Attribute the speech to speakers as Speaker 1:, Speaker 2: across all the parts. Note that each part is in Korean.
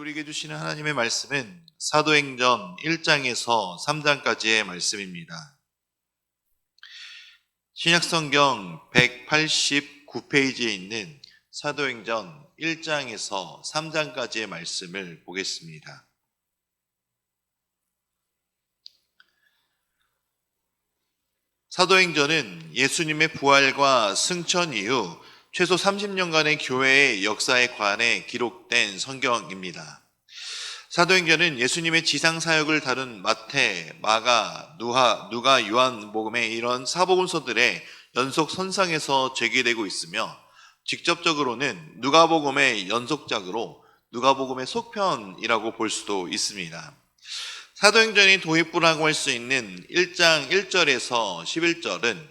Speaker 1: 우리에게 주시는 하나님의 말씀은 사도행전 1장에서 3장까지의 말씀입니다. 신약성경 189페이지에 있는 사도행전 1장에서 3장까지의 말씀을 보겠습니다. 사도행전은 예수님의 부활과 승천 이후 최소 30년간의 교회의 역사에 관해 기록된 성경입니다. 사도행전은 예수님의 지상 사역을 다룬 마태, 마가, 누하, 누가, 요한복음의 이런 사복음서들의 연속 선상에서 제기되고 있으며 직접적으로는 누가복음의 연속작으로 누가복음의 속편이라고 볼 수도 있습니다. 사도행전이 도입부라고 할 수 있는 1장 1절에서 11절은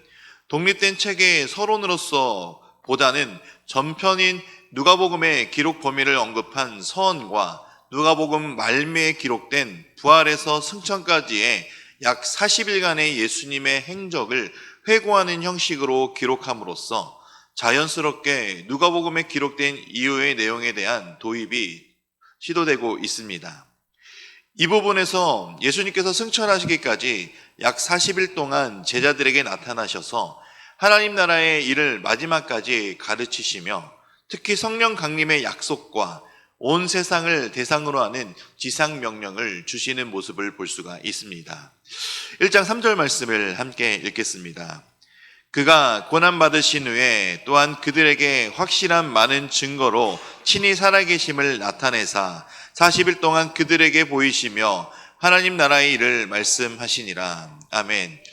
Speaker 1: 독립된 책의 서론으로서 보다는 전편인 누가복음의 기록 범위를 언급한 서원과 누가복음 말미에 기록된 부활에서 승천까지의 약 40일간의 예수님의 행적을 회고하는 형식으로 기록함으로써 자연스럽게 누가복음에 기록된 이후의 내용에 대한 도입이 시도되고 있습니다. 이 부분에서 예수님께서 승천하시기까지 약 40일 동안 제자들에게 나타나셔서 하나님 나라의 일을 마지막까지 가르치시며 특히 성령 강림의 약속과 온 세상을 대상으로 하는 지상 명령을 주시는 모습을 볼 수가 있습니다. 1장 3절 말씀을 함께 읽겠습니다. 그가 고난받으신 후에 또한 그들에게 확실한 많은 증거로 친히 살아계심을 나타내사 40일 동안 그들에게 보이시며 하나님 나라의 일을 말씀하시니라. 아멘.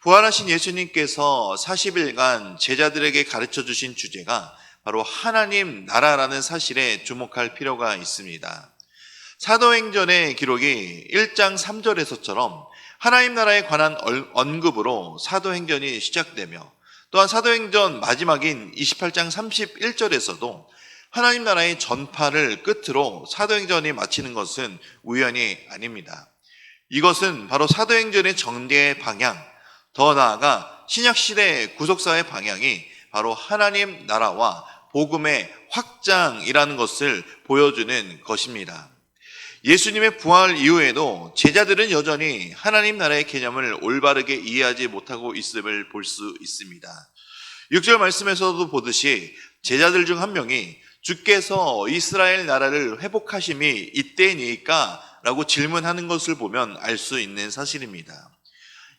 Speaker 1: 부활하신 예수님께서 40일간 제자들에게 가르쳐 주신 주제가 바로 하나님 나라라는 사실에 주목할 필요가 있습니다. 사도행전의 기록이 1장 3절에서처럼 하나님 나라에 관한 언급으로 사도행전이 시작되며 또한 사도행전 마지막인 28장 31절에서도 하나님 나라의 전파를 끝으로 사도행전이 마치는 것은 우연이 아닙니다. 이것은 바로 사도행전의 전개의 방향, 더 나아가 신약시대의 구속사의 방향이 바로 하나님 나라와 복음의 확장이라는 것을 보여주는 것입니다. 예수님의 부활 이후에도 제자들은 여전히 하나님 나라의 개념을 올바르게 이해하지 못하고 있음을 볼 수 있습니다. 6절 말씀에서도 보듯이 제자들 중 한 명이 주께서 이스라엘 나라를 회복하심이 이때니까 라고 질문하는 것을 보면 알 수 있는 사실입니다.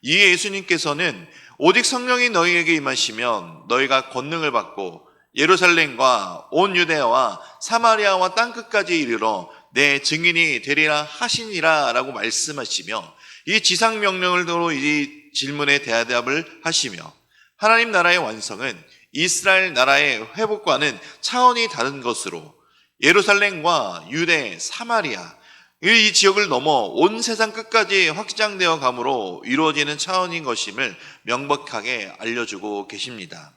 Speaker 1: 이에 예수님께서는 오직 성령이 너희에게 임하시면 너희가 권능을 받고 예루살렘과 온 유대와 사마리아와 땅 끝까지 이르러 내 증인이 되리라 하시니라 라고 말씀하시며 이 지상 명령을 도로 이 질문에 대답을 하시며 하나님 나라의 완성은 이스라엘 나라의 회복과는 차원이 다른 것으로 예루살렘과 유대, 사마리아 이 지역을 넘어 온 세상 끝까지 확장되어 감으로 이루어지는 차원인 것임을 명백하게 알려주고 계십니다.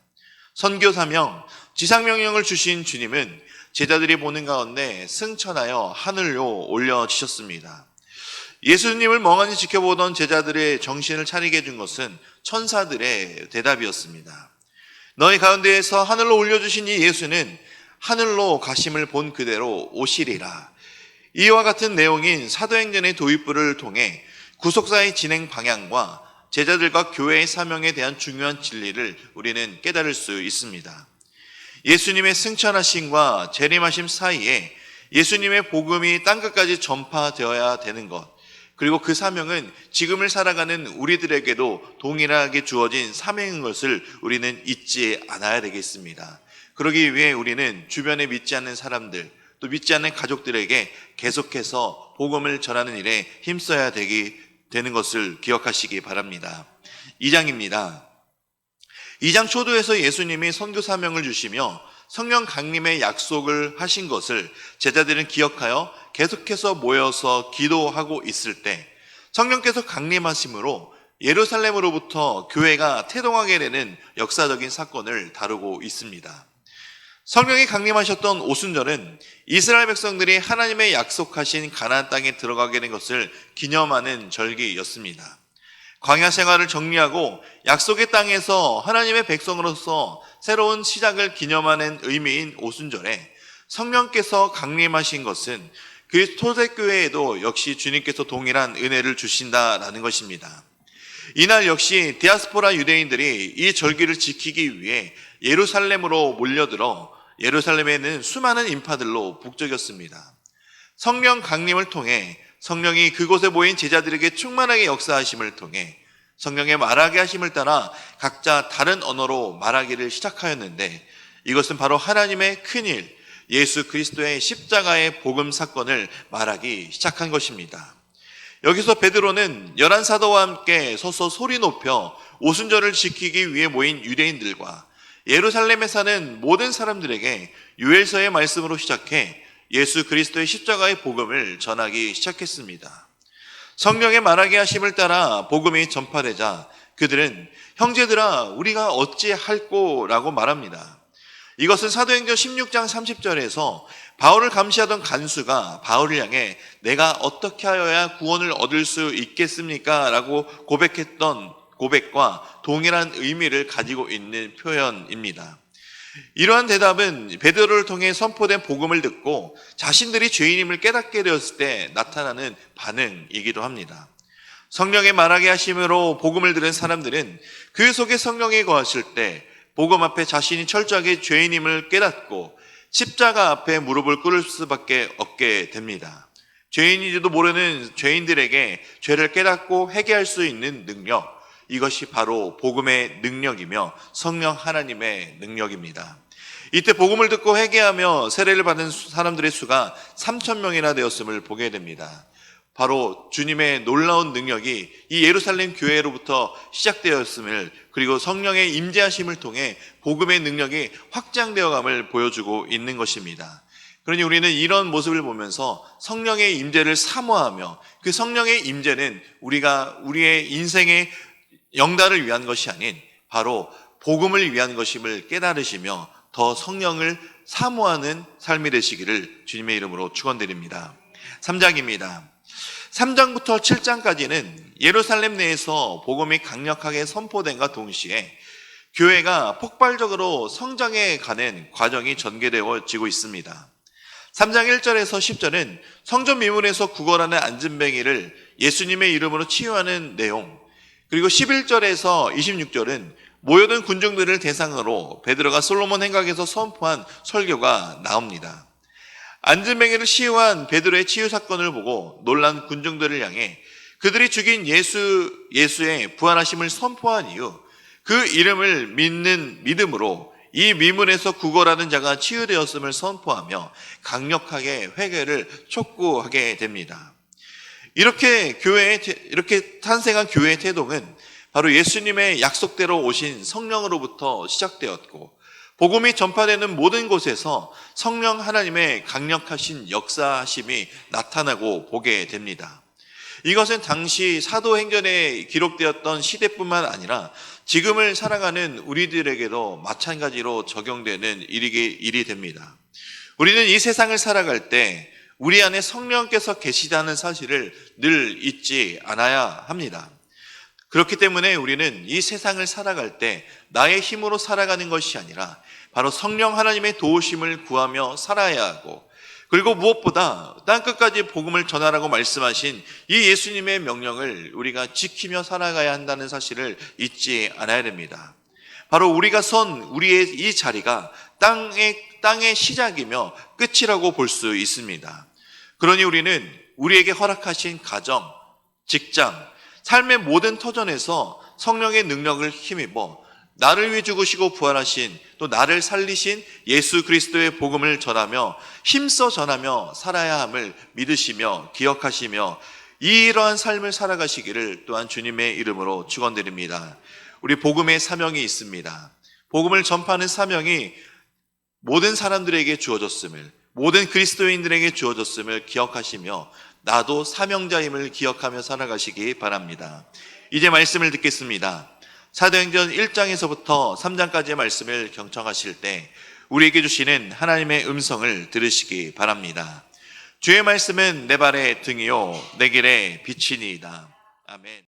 Speaker 1: 선교 사명, 지상 명령을 주신 주님은 제자들이 보는 가운데 승천하여 하늘로 올려지셨습니다. 예수님을 멍하니 지켜보던 제자들의 정신을 차리게 해준 것은 천사들의 대답이었습니다. 너희 가운데에서 하늘로 올려주신 이 예수는 하늘로 가심을 본 그대로 오시리라. 이와 같은 내용인 사도행전의 도입부를 통해 구속사의 진행 방향과 제자들과 교회의 사명에 대한 중요한 진리를 우리는 깨달을 수 있습니다. 예수님의 승천하심과 재림하심 사이에 예수님의 복음이 땅끝까지 전파되어야 되는 것, 그리고 그 사명은 지금을 살아가는 우리들에게도 동일하게 주어진 사명인 것을 우리는 잊지 않아야 되겠습니다. 그러기 위해 우리는 주변에 믿지 않는 사람들, 또 믿지 않는 가족들에게 계속해서 복음을 전하는 일에 힘써야 되기, 되는 것을 기억하시기 바랍니다. 2장입니다. 2장 초도에서 예수님이 선교 사명을 주시며 성령 강림의 약속을 하신 것을 제자들은 기억하여 계속해서 모여서 기도하고 있을 때 성령께서 강림하심으로 예루살렘으로부터 교회가 태동하게 되는 역사적인 사건을 다루고 있습니다. 성령이 강림하셨던 오순절은 이스라엘 백성들이 하나님의 약속하신 가나안 땅에 들어가게 된 것을 기념하는 절기였습니다. 광야 생활을 정리하고 약속의 땅에서 하나님의 백성으로서 새로운 시작을 기념하는 의미인 오순절에 성령께서 강림하신 것은 그 토대교회에도 역시 주님께서 동일한 은혜를 주신다라는 것입니다. 이날 역시 디아스포라 유대인들이 이 절기를 지키기 위해 예루살렘으로 몰려들어 예루살렘에는 수많은 인파들로 북적였습니다. 성령 강림을 통해 성령이 그곳에 모인 제자들에게 충만하게 역사하심을 통해 성령의 말하게 하심을 따라 각자 다른 언어로 말하기를 시작하였는데 이것은 바로 하나님의 큰일, 예수 그리스도의 십자가의 복음 사건을 말하기 시작한 것입니다. 여기서 베드로는 열한 사도와 함께 서서 소리 높여 오순절을 지키기 위해 모인 유대인들과 예루살렘에 사는 모든 사람들에게 유엘서의 말씀으로 시작해 예수 그리스도의 십자가의 복음을 전하기 시작했습니다. 성령의 말하게 하심을 따라 복음이 전파되자 그들은 형제들아 우리가 어찌 할꼬라고 말합니다. 이것은 사도행전 16장 30절에서 바울을 감시하던 간수가 바울을 향해 내가 어떻게 하여야 구원을 얻을 수 있겠습니까? 라고 고백했던 고백과 동일한 의미를 가지고 있는 표현입니다. 이러한 대답은 베드로를 통해 선포된 복음을 듣고 자신들이 죄인임을 깨닫게 되었을 때 나타나는 반응이기도 합니다. 성령의 말하게 하심으로 복음을 들은 사람들은 그 속에 성령이 거하실 때 복음 앞에 자신이 철저하게 죄인임을 깨닫고 십자가 앞에 무릎을 꿇을 수밖에 없게 됩니다. 죄인인지도 모르는 죄인들에게 죄를 깨닫고 회개할 수 있는 능력, 이것이 바로 복음의 능력이며 성령 하나님의 능력입니다. 이때 복음을 듣고 회개하며 세례를 받은 사람들의 수가 3천 명이나 되었음을 보게 됩니다. 바로 주님의 놀라운 능력이 이 예루살렘 교회로부터 시작되었음을 그리고 성령의 임재하심을 통해 복음의 능력이 확장되어감을 보여주고 있는 것입니다. 그러니 우리는 이런 모습을 보면서 성령의 임재를 사모하며 그 성령의 임재는 우리가 우리의 인생의 영달을 위한 것이 아닌 바로 복음을 위한 것임을 깨달으시며 더 성령을 사모하는 삶이 되시기를 주님의 이름으로 축원드립니다. 3장입니다. 3장부터 7장까지는 예루살렘 내에서 복음이 강력하게 선포된과 동시에 교회가 폭발적으로 성장해 가는 과정이 전개되어지고 있습니다. 3장 1절에서 10절은 성전 미문에서 구걸하는 안진뱅이를 예수님의 이름으로 치유하는 내용, 그리고 11절에서 26절은 모여든 군중들을 대상으로 베드로가 솔로몬 행각에서 선포한 설교가 나옵니다. 안진뱅이를 치유한 베드로의 치유 사건을 보고 놀란 군중들을 향해 그들이 죽인 예수 예수의 부활하심을 선포한 이후 그 이름을 믿는 믿음으로 이 미문에서 구걸하는 자가 치유되었음을 선포하며 강력하게 회개를 촉구하게 됩니다. 이렇게 교회의 이렇게 탄생한 교회의 태동은 바로 예수님의 약속대로 오신 성령으로부터 시작되었고 복음이 전파되는 모든 곳에서 성령 하나님의 강력하신 역사심이 나타나고 보게 됩니다. 이것은 당시 사도행전에 기록되었던 시대뿐만 아니라 지금을 살아가는 우리들에게도 마찬가지로 적용되는 일이, 일이 됩니다. 우리는 이 세상을 살아갈 때 우리 안에 성령께서 계시다는 사실을 늘 잊지 않아야 합니다. 그렇기 때문에 우리는 이 세상을 살아갈 때 나의 힘으로 살아가는 것이 아니라 바로 성령 하나님의 도우심을 구하며 살아야 하고 그리고 무엇보다 땅끝까지 복음을 전하라고 말씀하신 이 예수님의 명령을 우리가 지키며 살아가야 한다는 사실을 잊지 않아야 됩니다. 바로 우리가 선 우리의 이 자리가 땅의 땅의 시작이며 끝이라고 볼 수 있습니다. 그러니 우리는 우리에게 허락하신 가정, 직장, 삶의 모든 터전에서 성령의 능력을 힘입어 나를 위해 죽으시고 부활하신 또 나를 살리신 예수 그리스도의 복음을 전하며 힘써 전하며 살아야 함을 믿으시며 기억하시며 이러한 삶을 살아가시기를 또한 주님의 이름으로 축원드립니다. 우리 복음의 사명이 있습니다. 복음을 전파하는 사명이 모든 사람들에게 주어졌음을 모든 그리스도인들에게 주어졌음을 기억하시며 나도 사명자임을 기억하며 살아가시기 바랍니다. 이제 말씀을 듣겠습니다. 사도행전 1장에서부터 3장까지의 말씀을 경청하실 때 우리에게 주시는 하나님의 음성을 들으시기 바랍니다. 주의 말씀은 내 발의 등이요 내 길의 빛이니이다. 아멘.